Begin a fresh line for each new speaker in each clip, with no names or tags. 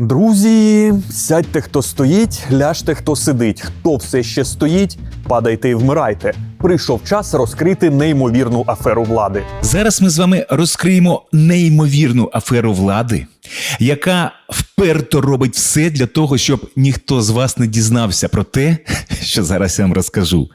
Друзі, сядьте, хто стоїть, ляжте, хто сидить. Хто все ще стоїть, падайте і вмирайте. Прийшов час розкрити неймовірну аферу влади.
Зараз ми з вами розкриємо неймовірну аферу влади, яка вперто робить все для того, щоб ніхто з вас не дізнався про те, що зараз я вам розкажу.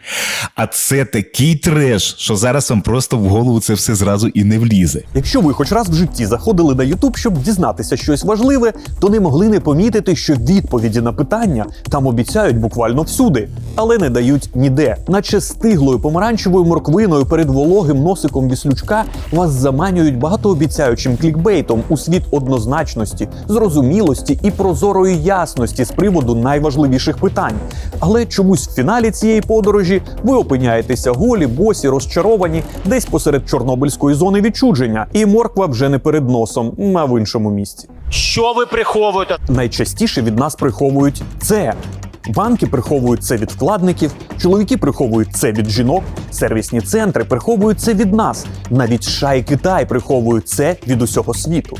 А це такий треш, що зараз вам просто в голову це все зразу і не влізе.
Якщо ви хоч раз в житті заходили на Ютуб, щоб дізнатися щось важливе, то не могли не помітити, що відповіді на питання там обіцяють буквально всюди, але не дають ніде. Наче стиглою помаранчевою морквиною перед вологим носиком віслючка вас заманюють багатообіцяючим клікбейтом у світ однозначності, зрозумілості і прозорої ясності з приводу найважливіших питань. Але чомусь в фіналі цієї подорожі ви опиняєтеся голі, босі, розчаровані десь посеред чорнобильської зони відчудження, і морква вже не перед носом, а в іншому місці.
Що ви приховуєте?
Найчастіше від нас приховують це. Банки приховують це від вкладників, чоловіки приховують це від жінок, сервісні центри приховують це від нас. Навіть США і Китай приховують це від усього світу.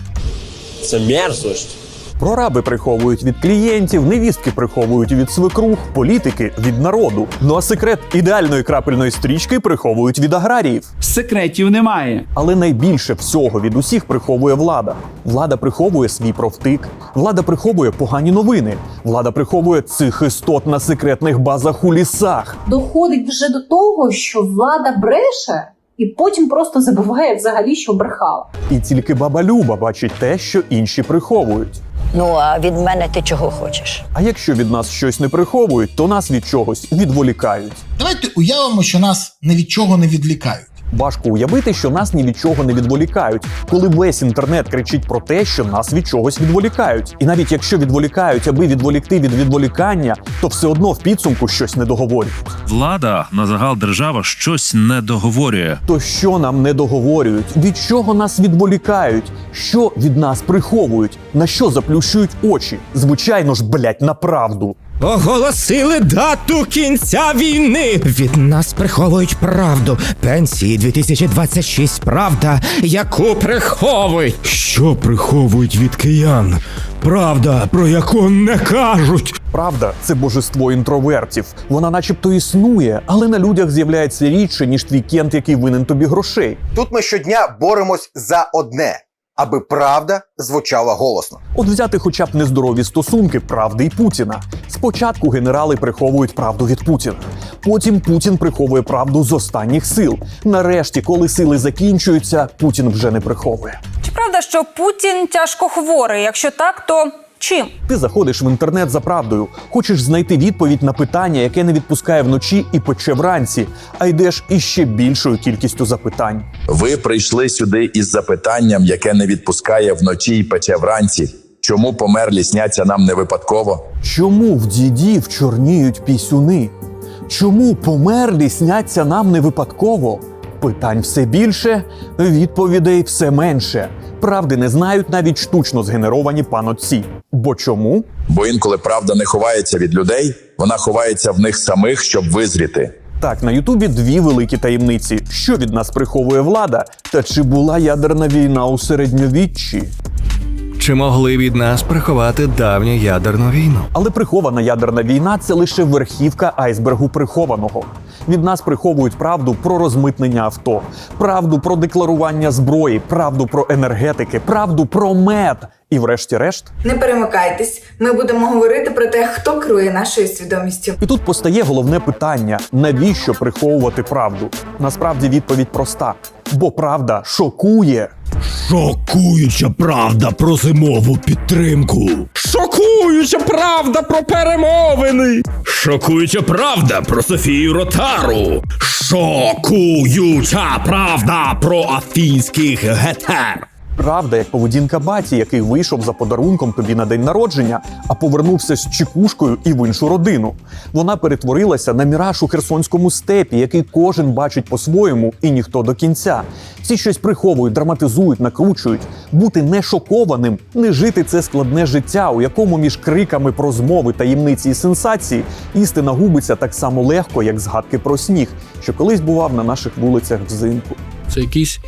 Це мерзость.
Прораби приховують від клієнтів, невістки приховують від свекрух, політики від народу. Ну а секрет ідеальної крапельної стрічки приховують від аграріїв.
Секретів немає.
Але найбільше всього від усіх приховує влада. Влада приховує свій профтик, влада приховує погані новини, влада приховує цих істот на секретних базах у лісах.
доходить вже до того, що влада бреше, і потім просто забуває взагалі, що брехала.
І тільки баба Люба бачить те, що інші приховують.
Ну а від мене ти чого хочеш?
А якщо від нас щось не приховують, то нас від чогось відволікають.
Давайте уявимо, що нас ні від чого не відлікають.
Важко уявити, що нас ні від чого не відволікають, коли весь інтернет кричить про те, що нас від чогось відволікають. І навіть якщо відволікають, аби відволікти від відволікання, то все одно в підсумку щось не договорюють.
Влада на загал держава щось не договорює.
То що нам не договорюють? Від чого нас відволікають? Що від нас приховують? На що заплющують очі? Звичайно ж, блять, на правду.
Оголосили дату кінця війни. Від нас приховують правду. Пенсії 2026. Правда, яку приховують. Що приховують від киян? Правда, про яку не кажуть.
Правда, це божество інтровертів. Вона, начебто, існує, але на людях з'являється рідше, ніж твій кент, який винен тобі грошей.
Тут ми щодня боремось за одне, аби правда звучала голосно.
От взяти хоча б нездорові стосунки правди і Путіна. Спочатку генерали приховують правду від Путіна. Потім Путін приховує правду з останніх сил. Нарешті, коли сили закінчуються, Путін вже не приховує.
Чи правда, що Путін тяжко хворий? Якщо так, то чим?
Ти заходиш в інтернет за правдою, хочеш знайти відповідь на питання, яке не відпускає вночі і пече вранці, а йдеш із ще більшою кількістю запитань.
Ви прийшли сюди із запитанням, яке не відпускає вночі і пече вранці. Чому померлі сняться нам не випадково?
Чому в дідів чорніють пісюни? Чому померлі сняться нам не випадково? Питань все більше, відповідей все менше. Правди не знають навіть штучно згенеровані панотці. Бо чому?
Бо інколи правда не ховається від людей, вона ховається в них самих, щоб визріти.
Так, на Ютубі дві великі таємниці: що від нас приховує влада, та чи була ядерна війна у середньовіччі?
Чи могли від нас приховати давню ядерну війну?
Але прихована ядерна війна це лише верхівка айсбергу прихованого. Від нас приховують правду про розмитнення авто, правду про декларування зброї, правду про енергетики, правду про мед. І врешті-решт,
Не перемикайтесь. Ми будемо говорити про те, хто керує нашою свідомістю.
і тут постає головне питання: навіщо приховувати правду? Насправді відповідь проста: бо правда шокує.
Шокуюча правда про зимову підтримку. Шокуюча правда про перемовини. Шокуюча правда про Софію Ротару. Шокуюча правда про афінських гетер.
Правда, як поведінка баті, який вийшов за подарунком тобі на день народження, а повернувся з чекушкою і в іншу родину. Вона перетворилася на міраж у херсонському степі, який кожен бачить по-своєму, і ніхто до кінця. Всі щось приховують, драматизують, накручують. Бути не шокованим, не жити це складне життя, у якому між криками про змови, таємниці і сенсації істина губиться так само легко, як згадки про сніг, що колись бував на наших вулицях взимку.
Це якийсь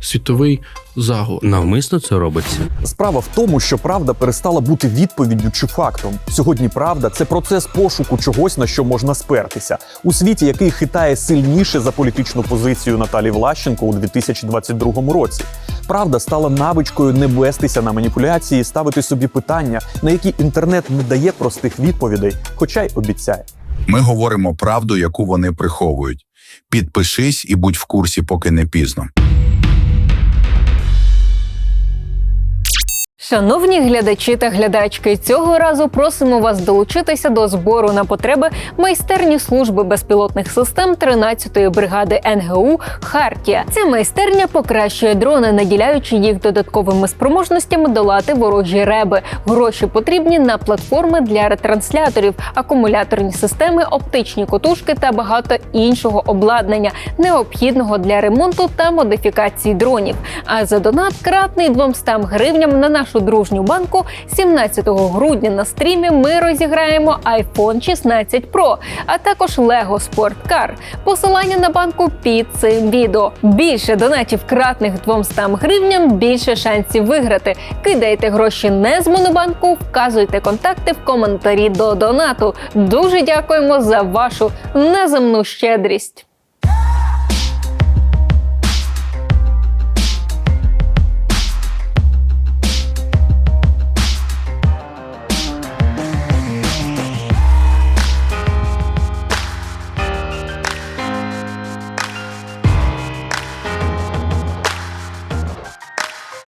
світовий заговор. Навмисно це робиться.
Справа в тому, що правда перестала бути відповіддю чи фактом. Сьогодні правда це процес пошуку чогось, на що можна спертися у світі, який хитає сильніше за політичну позицію Наталі Влащенко у 2022 році. Правда стала навичкою не вестися на маніпуляції, ставити собі питання, на які інтернет не дає простих відповідей, хоча й обіцяє.
Ми говоримо правду, яку вони приховують. Підпишись і будь в курсі, поки не пізно.
Шановні глядачі та глядачки, цього разу просимо вас долучитися до збору на потреби майстерні служби безпілотних систем 13-ї бригади НГУ Хартія. Ця майстерня покращує дрони, наділяючи їх додатковими спроможностями долати ворожі реби. Гроші потрібні на платформи для ретрансляторів, акумуляторні системи, оптичні котушки та багато іншого обладнання, необхідного для ремонту та модифікації дронів. А за донат кратний 200 гривням на нашу дружню банку 17 грудня на стрімі ми розіграємо iPhone 16 Pro, а також Lego Sport Car. Посилання на банку під цим відео. Більше донатів кратних 200 гривням, більше шансів виграти. Кидайте гроші не з монобанку, вказуйте контакти в коментарі до донату. Дуже дякуємо за вашу неземну щедрість.